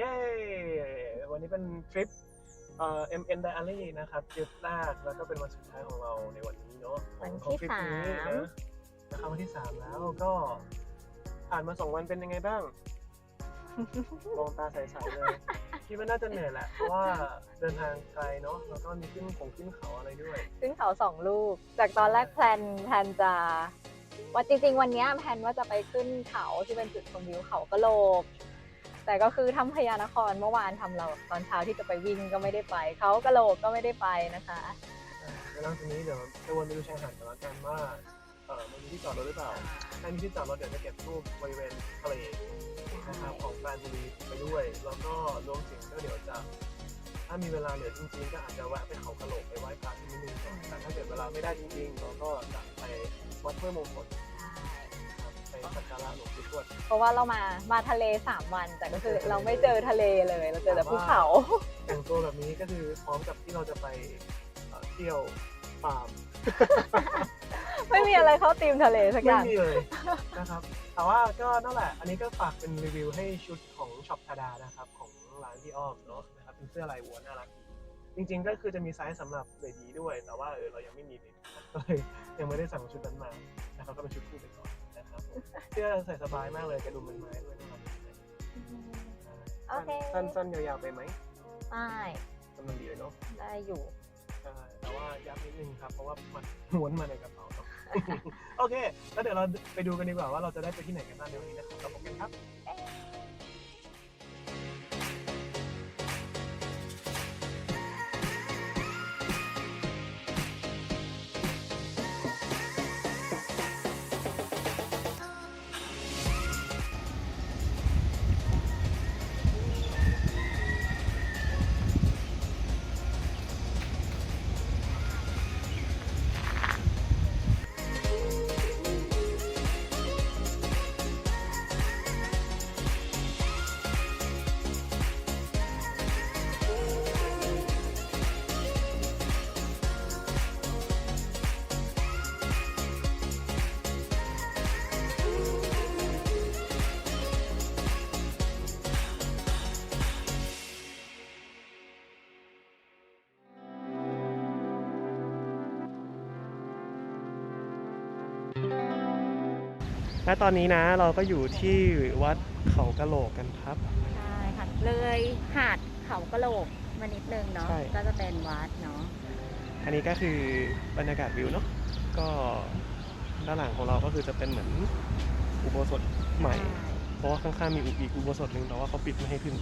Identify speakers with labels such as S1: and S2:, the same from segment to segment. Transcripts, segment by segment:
S1: ย้ วันนี้เป็นทริปเอ่อ MN Diary นะครับทริปแรกแล้วก็เป็นวันสุดท้ายของเราในวันนี้เนาะของ
S2: วันที่
S1: ของทริปนี้
S2: สาม
S1: นะนะครับวันที่สามแล้วก็ ผ่านมาสองวันเป็นยังไงบ้าง มองตาใสๆเลยคิดว่าน่าจะเหนื่อยแหละเพราะว่าเดินทางไกลเนาะแล้วก็มีขึ้นของขึ้นเขาอะไรด้วย
S2: ขึ้นเขาสองลูก จากตอนแรกแพลนแพลนจะว่าจริงๆ วันเนี้ยแพลนว่าจะไปขึ้นเขาที่เป็นจุดชมวิวเขากะโหลก แต่ก็คือทำพญานครเมื่อวานทำเราตอนเช้าที่จะไปวิ่งก็ไม่ได้ไป เขากระโหลกก็ไม่ได้ไปนะคะ
S1: แล้วหลังจากนี้เดี๋ยวจะวนไปดูชายหาดกันล้วกันว่าเออมันมีที่จอดรถหรือเปล่า ถ้ามีที่จอดรถเดี๋ยวจะเก็บรูปบริเวณทะเลนะครับของปราจีนบุรีไปด้วย แล้วก็รวมถึงก็เดี๋ยวจะถ้ามีเวลาเหลือจริงๆก็อาจจะแวะไปเขากระโหลกไปไหว้พระที่นิดนึงก่อนแต่ถ้าเกิดเวลาไม่ได้จริงๆเราก็จะไปวัดห้วยมงคล สักการะหลวงปู่ทวด
S2: เพราะว่าเรามามาทะเลสามวัน แต่ก็คือเราไม่เจอทะเลเลยเราเจอแต่ภูเขา
S1: แต่งตัวแบบนี้ก็คือพร้อมกับที่เราจะไปเอ่อเที่ยวฟาร์ม
S2: ไม่มีอะไรเข้าตีมทะเลสักอ
S1: ไม่
S2: ย่าง
S1: มีเลยนะครับ แต่ว่าก็นั่นแหละ อันนี้ก็ฝากเป็นรีวิวให้ชุดของช็อปธาดานะครับ ของร้านพี่อ้อมเนาะนะครับเป็นเสื้อลายวัวน่ารักดีจริงๆก็คือจะมีไซส์สำหรับเบบีด้วย แต่ว่าเออเรายังไม่มีเบบีก็เลยยังไม่ได้สั่งชุดนั้นมานะครับก็เป็นชุดคู่ไปก่อนนะครับผม เสื้อใส่สบายมากเลยกระดุมเป็นไม้ด้วยนะครับ
S2: โอเค
S1: สั้นสั้นๆยาวๆไปไหม
S2: ใช่
S1: กำลังดีเลยเนาะ
S2: ได้อยู่
S1: ใช่แต่ว่ายับนิดนึงครับ เพราะว่ามันม้วนมาในกระเป๋าครับโอเค แล้วเดี๋ยวเราไปดูกันดีกว่าว่าเราจะได้ไปที่ไหนกันบ้างในวันนี้นะครับเราพบกันครับ และตอนนี้นะเราก็อยู่ที่วัดเขากะโหลกกันครับ
S2: ใช่ค่ะเลยหาดเขากะโหลกมานิดนึงเนาะ
S1: ใช่
S2: ก็จะเป็นวัดเนาะ
S1: อันนี้ก็คือบรรยากาศวิวเนาะก็ด้านหลังของเราก็คือจะเป็นเหมือนอุโบสถใหม่ เพราะว่าข้างๆมีอีกอุโบสถหนึ่งแต่ว่าเขาปิดไม่ให้ขึ้น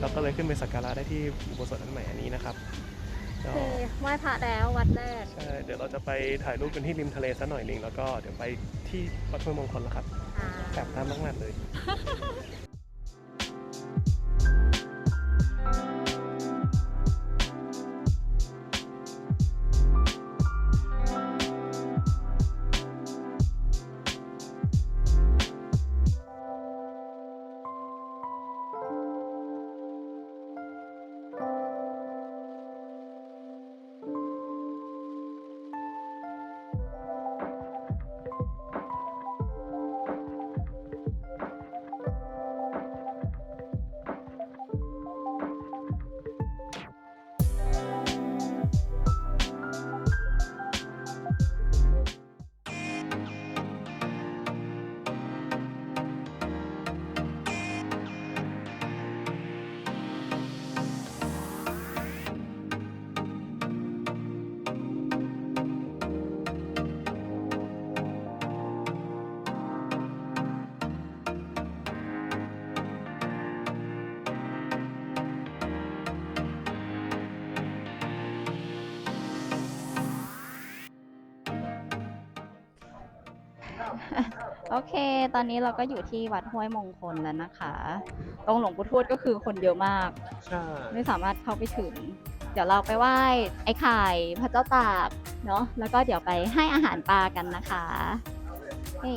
S1: เราก็เลยขึ้นไปสักการะได้ที่อุโบสถอันใหม่อันนี้นะครับ
S2: โอ
S1: ก็
S2: เคไหว้พระแล้ววัดแรก
S1: ใช่เดี๋ยวเราจะไปถ่ายรูปกันที่ริมทะเลสักหน่อยหนึ่งแล้วก็เดี๋ยวไปที่วัดห้วยมงคลแล้วครับ
S2: ค่ะ
S1: แบบน้ำมากๆเลย
S2: โอเค ตอนนี้เราก็อยู่ที่วัดห้วยมงคลแล้วนะคะ ตรงหลวงปู่ทวดก็คือคนเยอะมาก
S1: ใช่
S2: ไม่สามารถเข้าไปถึง เดี๋ยวเราไปไหว้ไอ้ไข่พระเจ้าตากเนาะ แล้วก็เดี๋ยวไปให้อาหารปลากันนะคะเฮ้ย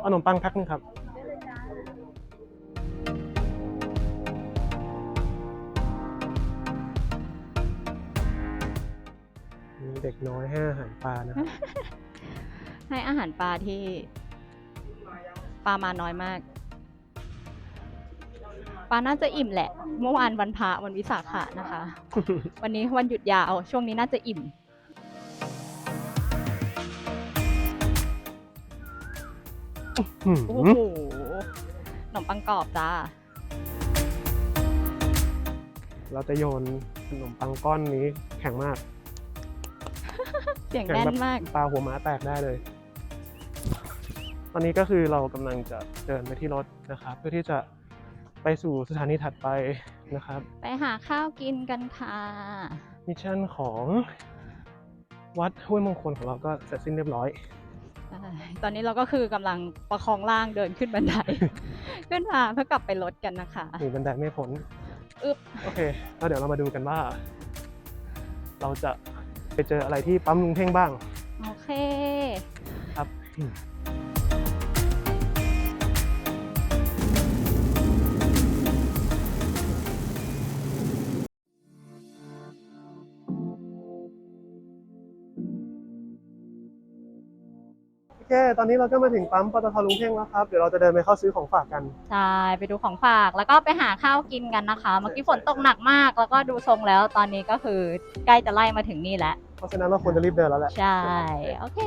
S1: เอาขนมปังแพ็คหนึงครับ น้อยให้อาหารปลานะครับ
S2: ให้อาหารปลาที่ปลามาน้อยมาก ปลาน่าจะอิ่มแหละ เมื่อวานวันพระวันวิสาขะนะคะ วันนี้วันหยุดยาว ช่วงนี้น่าจะอิ่ม
S1: อืม
S2: โอ้โหขนมปังกรอบจ้า
S1: เราจะโยนขนมปังก้อนนี้แข็งมาก
S2: เสียง
S1: แข็ง
S2: แน่น
S1: แบบ
S2: มาก
S1: ปลาหัวม้าแตกได้เลย ตอนนี้ก็คือเรากำลังจะเดินไปที่รถนะครับ เพื่อที่จะไปสู่สถานีถัดไปนะครับ
S2: ไปหาข้าวกินกันค่ะ
S1: มิชชั่นของวัดห้วยมงคลของเราก็เสร็จสิ้นเรียบร้อย
S2: ใช่ตอนนี้เราก็คือกำลังประคองร่างเดินขึ้นบันได ขึ้นมาเพื่อกลับไปรถกันนะคะ
S1: หนีบันไดไม่พ้น
S2: อึบ
S1: โอเค แล้วเดี๋ยวเรามาดูกันว่า เราจะ ไปเจออะไรที่ปั๊มลุงเพ่งบ้าง
S2: โอเค
S1: ครับ เค ตอนนี้เราก็มาถึงปั๊มปตทลุงเพ่งแล้วครับ เดี๋ยวเราจะเดินไปเข้าซื้อของฝากกัน
S2: ใช่ไปดูของฝากแล้วก็ไปหาข้าวกินกันนะคะ เมื่อกี้ฝนตกหนักมาก แล้วก็ดูทรงแล้วตอนนี้ก็คือใกล้จะไล่มาถึงนี่แล้ว
S1: เพราะฉะนั้นเราควรจะรีบเดินแล้วแหละ
S2: ใช่ โอเค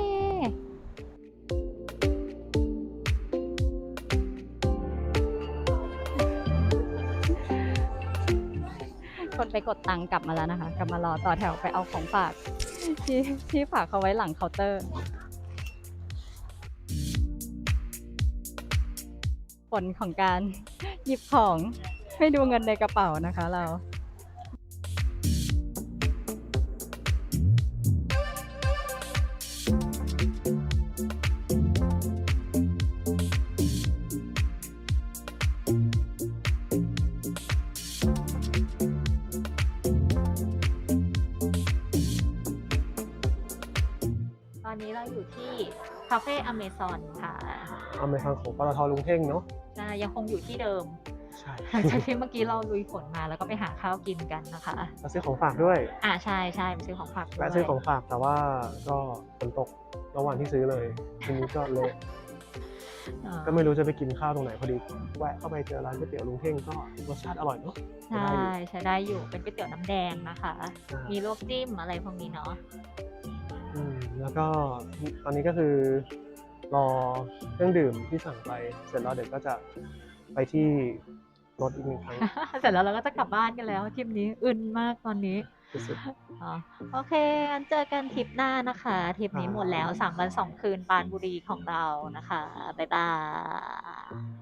S2: คนไปกดตังค์กลับมาแล้วนะคะ กลับมารอต่อแถวไปเอาของฝากที่ที่ฝากเขาไว้หลังเคาน์เตอร์ ผลของการหยิบของไม่ดูเงินในกระเป๋านะคะเราตอนนี้เราอยู่ที่คาเฟ่อเมซอนค่ะ
S1: อาไปทางของปตทลุงเพ่งเนาะ
S2: ยังคงอยู่ที่เดิม
S1: ใช่
S2: หลังจากที่เมื่อกี้เราลุยฝนมาแล้วก็ไปหาข้าวกินกันนะคะ
S1: มาซื้อของฝากด้วย
S2: อ่าใช่ใช่ไปซื้อของฝากด้วย
S1: แวะซื้อของฝากแต่ว่าก็ฝนตกระหว่างที่ซื้อเลยทีนี้ก็เละ
S2: อ่า
S1: ก็ไม่รู้จะไปกินข้าวตรงไหนพอดีแวะเข้าไปเจอร้านก๋วยเตี๋ยวลุงเพ่งก็รสชาติอร่อยเนาะ
S2: ใช่ใช้ได้อยู่เป็นก๋วยเตี๋ยวน้ำแดงนะคะ
S1: อ่า
S2: มีลวกจิ้มอะไรพวกนี้เนาะ
S1: อืมแล้วก็ตอนนี้ก็คือ รอเครื่องดื่มที่สั่งไป เสร็จแล้วเดี๋ยวก็จะไปที่รถอีกหนึ่งครั้ง
S2: เสร็จแล้วเราก็จะกลับบ้านกันแล้วทริปนี้อึนมากตอนนี้
S1: สุด
S2: อ๋อโอเคงั้นเจอกันทริปหน้านะคะทริปนี้หมดแล้วสามวันสองคืนปรานบุรีของเรานะคะ บ๊ายบาย